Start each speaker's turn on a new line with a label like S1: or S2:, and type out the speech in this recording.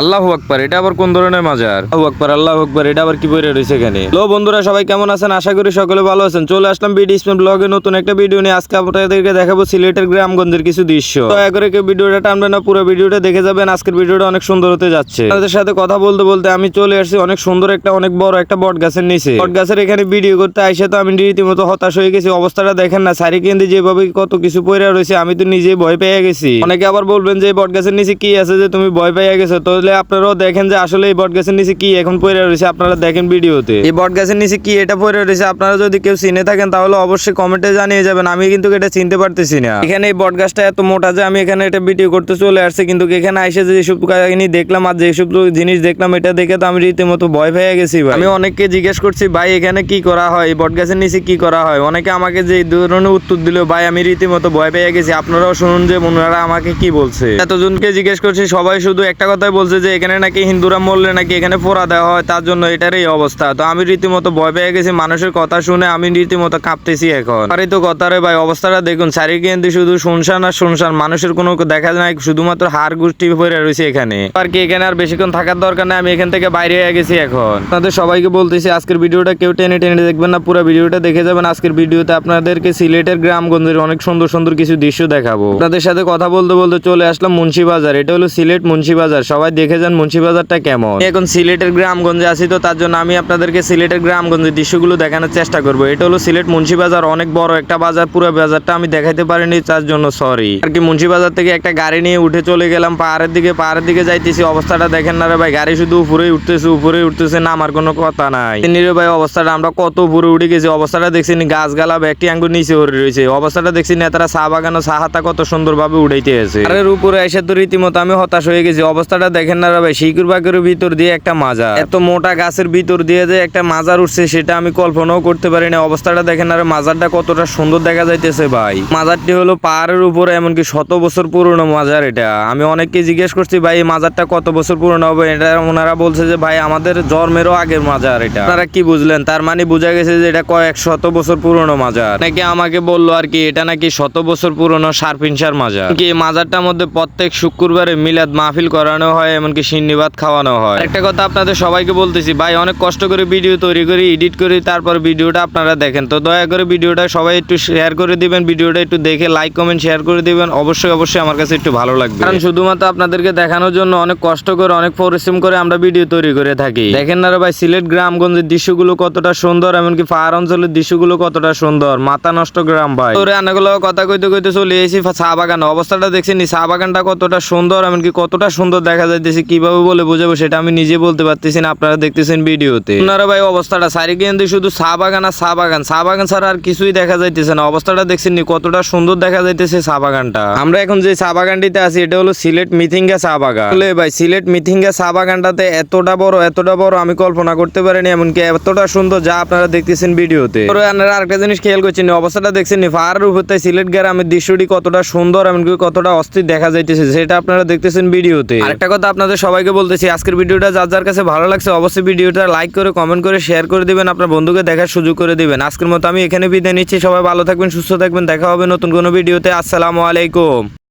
S1: আল্লাহ এটা আবার কোন ধরনের মাজার? আল্লাহু আল্লাহ এটা আবার কি বইরে রয়েছে এখানে? বন্ধুরা, সবাই কেমন আছেন? আশা করি সকলে ভালো আছেন। চলে আসলাম বিডি ইসলাম ব্লগে নতুন একটা ভিডিও নিয়ে। আজকে আপনাদেরকে দেখাবো সিলেটের গ্রামগঞ্জের কিছু দৃশ্য। দয়া করে কেউ ভিডিওটা না, পুরো ভিডিওটা দেখে যাবেন। আজকের ভিডিওটা অনেক সুন্দর হতে যাচ্ছে। সাথে কথা বলতে বলতে আমি চলে আসছি অনেক সুন্দর একটা, অনেক বড় একটা বট গাছের নিচে। বট গাছের এখানে ভিডিও করতে আইসে তো আমি রীতিমতো হতাশ হয়ে গেছি। অবস্থাটা দেখেন না সারি কেন্দ্রে যেভাবে কত কিছু পড়ে রয়েছে, আমি তো নিজেই ভয় পেয়ে গেছি। অনেকে আবার বলবেন যে বট গাছের নিচে কি আছে যে তুমি ভয় পেয়ে গেছো? তাহলে আপনারাও দেখেন যে আসলে এই বট গাছের নিচে কি এখন পড়ে রয়েছে, আপনারা দেখেন ভিডিওতে। এই বট গাছের নিচে কি এটা পড়ে রয়েছে, আপনারা যদি কেউ চিনে থাকেন তাহলে অবশ্যই কমেন্টে জানিয়ে যাবেন, আমি কিন্তু এটা চিনতে পারতেছি না। এখানে এই বট গাছটা এত মোটা যে আমি এখানে এটা ভিডিও করতে চলে আসছি, কিন্তু এখানে এসে যে সব কাহিনী দেখলাম আর যেসব জিনিস দেখলাম, এটা দেখে তো আমি রীতিমতো ভয় পেয়ে গেছি আমি অনেককে জিজ্ঞেস করছি, ভাই, এখানে কি করা হয়? এই বট গাছের নিচে কি করা হয়? অনেকে আমাকে যে ধরনের উত্তর দিল, ভাই, আমি রীতিমতো ভয় পেয়ে গেছি। আপনারাও শুনুন যে ওনারা আমাকে কি বলছে। এতজনকে জিজ্ঞেস করছি, সবাই শুধু একটা কথাই বলছে যে এখানে নাকি হিন্দুরা মরলে নাকি এখানে পোড়া দেওয়া হয়, তার জন্য এটার এই অবস্থা। তো আমি রীতিমতো ভয় পেয়ে গেছি, মানুষের কথা শুনে আমি রীতিমতো কাঁপতেছি এখন। আরে তো কথা রে ভাই, অবস্থাটা দেখুন, চারিকেন্দ্রে শুধু শুনশান আর শুনশান, মানুষের কোনো দেখা যায় শুধুমাত্র হাড় গোষ্ঠী পড়ে রয়েছে এখানে। আর কি, এখানে আর বেশিক্ষণ থাকার দরকার নেই, আমি এখান থেকে বাইরে হয়ে গেছি এখন। আপনাদের সবাইকে বলতেছি, আজকের ভিডিওটা কেউ টেনে টেনে দেখবেন না, পুরো ভিডিওটা দেখে যাবেন। আজকের ভিডিওতে আপনাদেরকে সিলেটের গ্রামগঞ্জের অনেক সুন্দর সুন্দর কিছু দৃশ্য দেখাবো। আপনাদের সাথে কথা বলতে বলতে চলে আসলাম মুন্সিবাজার, এটা হলো সিলেট মুন্সিবাজার, সবাই দেখে যান মুন্সিবাজারটা কেমন। এখন সিলেটের গ্রামগঞ্জে আছি তো, তার জন্য আমি আপনাদেরকে সিলেটের গ্রামগঞ্জের দৃশ্যগুলো দেখানোর চেষ্টা করব। এটা হলো সিলেট মুন্সিবাজার, অনেক বড় একটা বাজার, পুরো বাজারটা আমি দেখাইতে পারিনি, তার জন্য সরি আর কি মুন্সিবাজার থেকে একটা গাড়ি নিয়ে উঠে চলে গেলাম, পাহাড়ের দিকে পাহাড়ের দিকে যাইতেছি, অবস্থাটা দেখেন না রে ভাই, গাড়ি শুধু উপরেই উঠতেছে উপরেই উঠতেছে না আমার কোনো কথা নাই। নিরে ভাই, অবস্থাটা আমরা কত উপরে উঠে গেছি, অবস্থাটা দেখছি নি গাছ গালা একটি আঙ্গুর নিচে হরে রয়েছে, অবস্থাটা দেখছি নেতারা চা বাগানো চা হাতা কত সুন্দর ভাবে উড়াইতে আছে উপরে এসে তো রীতিমতো আমি হতাশ হয়ে গেছি, অবস্থাটা দেখেন না রে ভাই শিকুর বাগের ভিতর দিয়ে একটা মাজা এত মোটা গাছের ভিতর দিয়ে যে একটা মাজার উঠছে, সেটা আমি কল্পনাও করতে পারি না। অবস্থাটা দেখেন না মাজারটা কতটা সুন্দর দেখা যাইতেছে ভাই। মাজারটি হলো পাহাড়ের উপরে, এমনকি শত বছর পুরনো মাজার এটা। আমি অনেককে জিজ্ঞেস করছি, ভাই, এই মাজারটা কত বছর পুরনো হবে? এটা ওনারা বলছে যে, ভাই, আমাদের জন্মেরও আগের মাজার এটা। আপনারা কি বুঝলেন? তার মানে বোঝা গেছে যে, এটা কয়েক শত বছর পুরনো মাজার। নাকি আমাকে বলল আর কি, এটা নাকি শত বছর পুরনো সারপিনসার মাজার? কি, মাজারটার মধ্যে প্রত্যেক শুক্রবারে মিলাদ মাহফিল করানো হয় এমনকি সিন্নিবাদ খাওয়ানো হয়। একটা কথা আপনাদের সবাইকে বলতেছি, ভাই, অনেক কষ্ট করে ভিডিও তৈরি করি, এডিট করি, তারপর ভিডিওটা আপনারা দেখেন। তো দয়া করে ভিডিওটা সবাই একটু শেয়ার করে দিবেন, ভিডিওটা একটু দেখে লাইক, কমেন্ট, শেয়ার করে দিবেন। অবশ্যই অবশ্যই আমার কাছে একটু ভালো লাগবে। কারণ শুধুমাত্র আপনাদেরকে দেখানোর জন্য অনেক কষ্ট করে, অনেক পরিশ্রম করে আমরা ভিডিও তৈরি করে থাকি। দেখেন না ভাই, সিলেট গ্রামগঞ্জের দৃশ্যগুলো কতটা সুন্দর, এমনকি পাহাড় অঞ্চলের দৃশ্যগুলো কতটা সুন্দর। মাথা নষ্ট গ্রাম, ভাই। তোরে অনেকগুলো কথা কইতে কইতে চলে এসেছি, চা বাগান। অবস্থাটা দেখছেন চা বাগানটা কতটা সুন্দর, এমনকি কতটা সুন্দর দেখা যাইতেছে কীভাবে বলে বোঝাবো সেটা আমি নিজে বলতে পারতেছি না আপনারা দেখতেছেন ভিডিওতে। আপনারা ভাই অবস্থাটা সারিকেন্দ্রে শুধু চা বাগান আর চা বাগান। চা বাগান ছাড়া আর কিছুই দেখা যাইতেছে না। অবস্থাটা দেখছেন নি কতটা সুন্দর দেখা যাইতেছে চা বাগানটা। আমরা এখন যে চা বাগানটিতে আছি এটা হলো সিলেট মিথিঙ্গা চা বাগান। ভাই সিলেট মিথিঙ্গা চা বাগানটাতে এতটা বড় এতটা বড় আমি কল্পনা করতে পারিনি এমনকি এতটা সুন্দর যা আপনারা দেখতেছেন ভিডিওতে। আপনারা আরেকটা জিনিস খেয়াল করছেন নি, অবস্থাটা দেখছেন নি পাহাড়ের উপর সিলেট গ্রামের দৃশ্যটি কতটা সুন্দর এমনকি কতটা অস্থির দেখা যাইতেছে সেটা আপনারা দেখতেছেন ভিডিওতে। আরেকটা কথা আপনাদের সবাইকে বলতেছি, আজকের ভিডিওটা যার যার কাছে ভালো লাগছে অবশ্যই ভিডিওটা লাইক করে কমেন্ট করে শেয়ার করে দিবেন, আপনার বন্ধুকে দেখার সুযোগ করে দেবেন। আজকের মতো আমি এখানে বিদায় নিচ্ছি, সবাই ভালো থাকবেন, সুস্থ থাকবেন, দেখা হবে নতুন কোনো ভিডিওতে। আসসালামু আলাইকুম।